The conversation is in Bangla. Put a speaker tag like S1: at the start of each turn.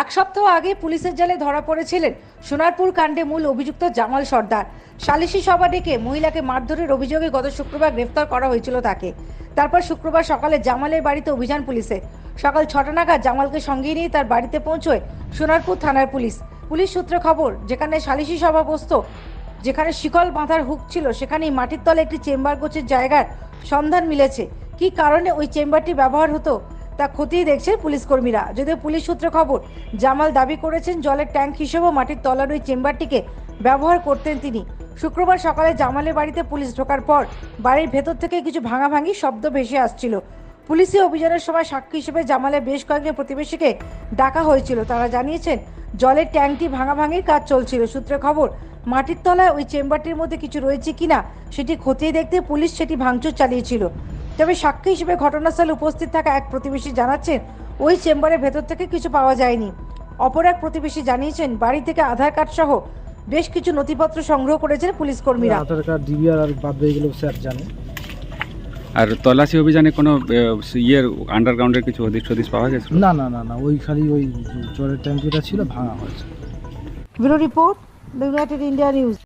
S1: এক সপ্তাহ আগে পুলিশের জালে ধরা পড়েছিলেন সোনারপুর কাণ্ডে মূল অভিযুক্ত জামাল সর্দার। সালিশি সভা ডেকে মহিলাকে মারধরের অভিযোগে গত শুক্রবার গ্রেফতার করা হয়েছিল তাকে। তারপর শুক্রবার সকালে জামালের বাড়িতে অভিযান পুলিশে। সকাল ছটা নাগাদ জামালকে সঙ্গে নিয়ে তার বাড়িতে পৌঁছয় সোনারপুর থানার পুলিশ। পুলিশ সূত্রে খবর, যেখানে সালিশি সভা বসত, যেখানে শিকল বাঁধার হুক ছিল, সেখানেই মাটির তলে একটি চেম্বার গোছের জায়গার সন্ধান মিলেছে। কী কারণে ওই চেম্বারটি ব্যবহার হতো? তা খতিয়ে দেখছেন পুলিশ কর্মীরা। যদিও পুলিশ সূত্রে খবর, জামাল দাবি করেছেন জলের ট্যাঙ্ক হিসেবেও মাটির তলার ওই চেম্বারটিকে ব্যবহার করতেন তিনি। শুক্রবার সকালে জামালের বাড়িতে পুলিশ ঢোকার পর বাড়ির ভেতর থেকে কিছু ভাঙাভাঙি শব্দ ভেসে আসছিল। পুলিশি অভিযানের সময় সাক্ষী হিসেবে জামালের বেশ কয়েকজন প্রতিবেশীকে ডাকা হয়েছিল। তারা জানিয়েছেন, জলের ট্যাঙ্কটি ভাঙাভাঙির কাজ চলছিল। সূত্রে খবর, মাটির তলায় ওই চেম্বারটির মধ্যে কিছু রয়েছে কিনা সেটি খতিয়ে দেখতে পুলিশ সেটি ভাঙচুর চালিয়েছিল। তবে সাক্ষী হিসেবে ঘটনাস্থলে উপস্থিত থাকা এক প্রতিবেশী জানাচ্ছেন ওই চেম্বারের ভেতর থেকে কিছু পাওয়া যায়নি। অপর এক প্রতিবেশী জানিয়েছেন বাড়ি থেকে আধার কার্ড সহ বেশ কিছু নথিপত্র সংগ্রহ করেছেন পুলিশ কর্মীরা
S2: আধার কার্ড ডিবিআর আর বাদ এগুলো স্যার জানে।
S3: আর তল্লাশি অভিযানে কোনো আহ, ইয়ের আন্ডারগ্রাউন্ডের কিছু হদিশ টদিশ পাওয়া গেছিল?
S2: না না না না ওই খালি ওই জলের ট্যাঙ্কিটা ছিল ভাঙা হয়েছে।
S1: Bureau report the united India news